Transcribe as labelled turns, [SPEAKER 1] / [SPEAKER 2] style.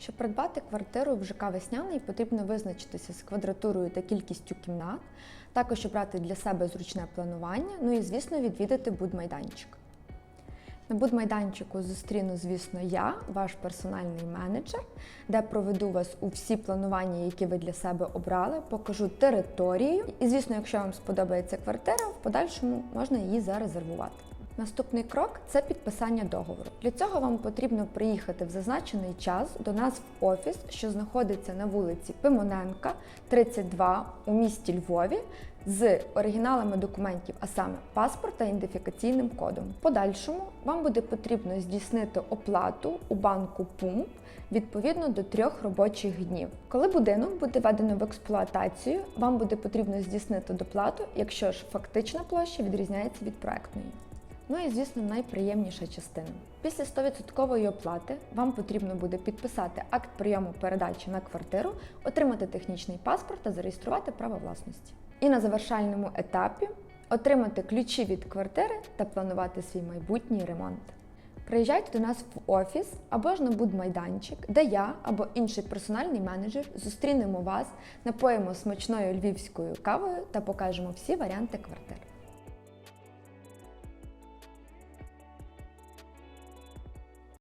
[SPEAKER 1] Щоб придбати квартиру в ЖК Весняний, потрібно визначитися з квадратурою та кількістю кімнат, також обрати для себе зручне планування, ну і, звісно, відвідати будмайданчик. На будмайданчику зустріну, звісно, я, ваш персональний менеджер, де проведу вас у всі планування, які ви для себе обрали, покажу територію. І, звісно, якщо вам сподобається квартира, в подальшому можна її зарезервувати. Наступний крок це підписання договору. Для цього вам потрібно приїхати в зазначений час до нас в офіс, що знаходиться на вулиці Пимоненка, 32 у місті Львові, з оригіналами документів, а саме паспорт та ідентифікаційним кодом. Подальшому вам буде потрібно здійснити оплату у банку ПУМП відповідно до трьох робочих днів. Коли будинок буде введено в експлуатацію, вам буде потрібно здійснити доплату, якщо ж фактична площа відрізняється від проектної. Ну і звісно, найприємніша частина. Після 100% оплати вам потрібно буде підписати акт прийому передачі на квартиру, отримати технічний паспорт та зареєструвати право власності. І на завершальному етапі отримати ключі від квартири та планувати свій майбутній ремонт. Приїжджайте до нас в офіс або ж на будмайданчик, де я або інший персональний менеджер зустрінемо вас, напоїмо смачною львівською кавою та покажемо всі варіанти квартир.